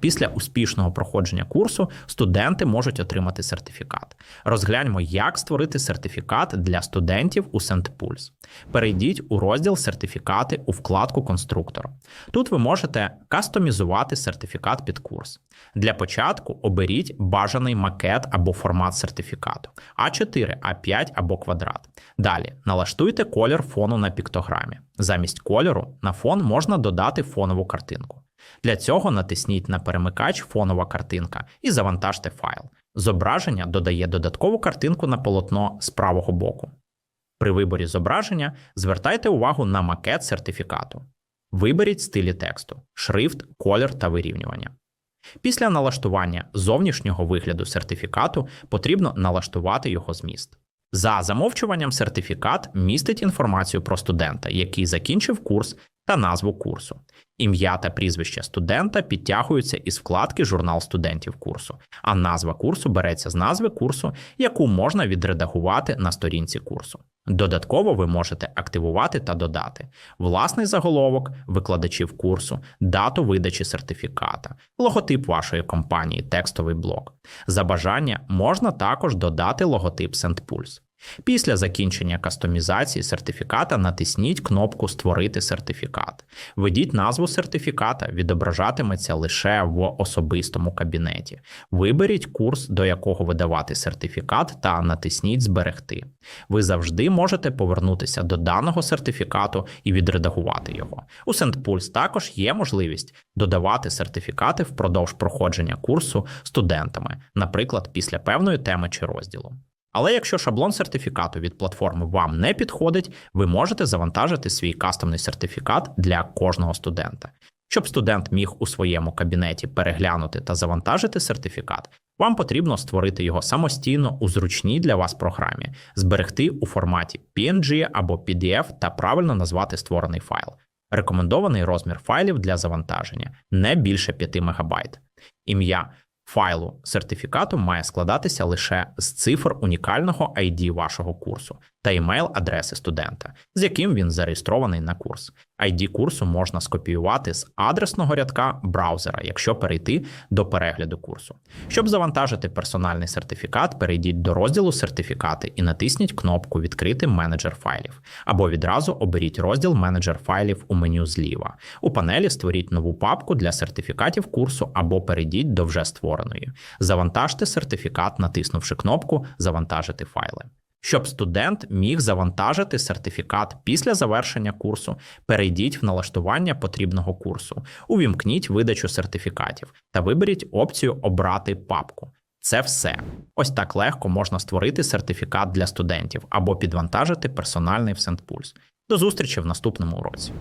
Після успішного проходження курсу студенти можуть отримати сертифікат. Розгляньмо, як створити сертифікат для студентів у SendPulse. Перейдіть у розділ Сертифікати у вкладку Конструктор. Тут ви можете кастомізувати сертифікат під курс. Для початку оберіть бажаний макет або формат сертифікату А4, А5 або квадрат. Далі налаштуйте колір фону на піктограмі. Замість кольору на фон можна додати фонову картинку. Для цього натисніть на перемикач фонова картинка і завантажте файл. Зображення додає додаткову картинку на полотно з правого боку. При виборі зображення звертайте увагу на макет сертифікату. Виберіть стилі тексту, шрифт, колір та вирівнювання. Після налаштування зовнішнього вигляду сертифікату потрібно налаштувати його зміст. За замовчуванням сертифікат містить інформацію про студента, який закінчив курс та назву курсу. Ім'я та прізвище студента підтягуються із вкладки Журнал студентів курсу, а назва курсу береться з назви курсу, яку можна відредагувати на сторінці курсу. Додатково ви можете активувати та додати власний заголовок викладачів курсу, дату видачі сертифіката, логотип вашої компанії, текстовий блок. За бажання можна також додати логотип SendPulse. Після закінчення кастомізації сертифіката натисніть кнопку Створити сертифікат. Введіть назву сертифіката, відображатиметься лише в особистому кабінеті. Виберіть курс, до якого видавати сертифікат, та натисніть Зберегти. Ви завжди можете повернутися до даного сертифікату і відредагувати його. У SendPulse також є можливість додавати сертифікати впродовж проходження курсу студентами, наприклад, після певної теми чи розділу. Але якщо шаблон сертифікату від платформи вам не підходить, ви можете завантажити свій кастомний сертифікат для кожного студента. Щоб студент міг у своєму кабінеті переглянути та завантажити сертифікат, вам потрібно створити його самостійно у зручній для вас програмі, зберегти у форматі PNG або PDF та правильно назвати створений файл. Рекомендований розмір файлів для завантаження не більше 5 МБ. Ім'я файлу сертифікату має складатися лише з цифр унікального ID вашого курсу та імейл адреси студента, з яким він зареєстрований на курс. ID курсу можна скопіювати з адресного рядка браузера, якщо перейти до перегляду курсу. Щоб завантажити персональний сертифікат, перейдіть до розділу Сертифікати і натисніть кнопку Відкрити менеджер файлів або відразу оберіть розділ Менеджер файлів у меню зліва. У панелі створіть нову папку для сертифікатів курсу або перейдіть до вже створеної. Завантажте сертифікат, натиснувши кнопку Завантажити файли. Щоб студент міг завантажити сертифікат після завершення курсу, перейдіть в налаштування потрібного курсу, увімкніть видачу сертифікатів та виберіть опцію Обрати папку. Це все. Ось так легко можна створити сертифікат для студентів або підвантажити персональний в SendPulse. До зустрічі в наступному уроці.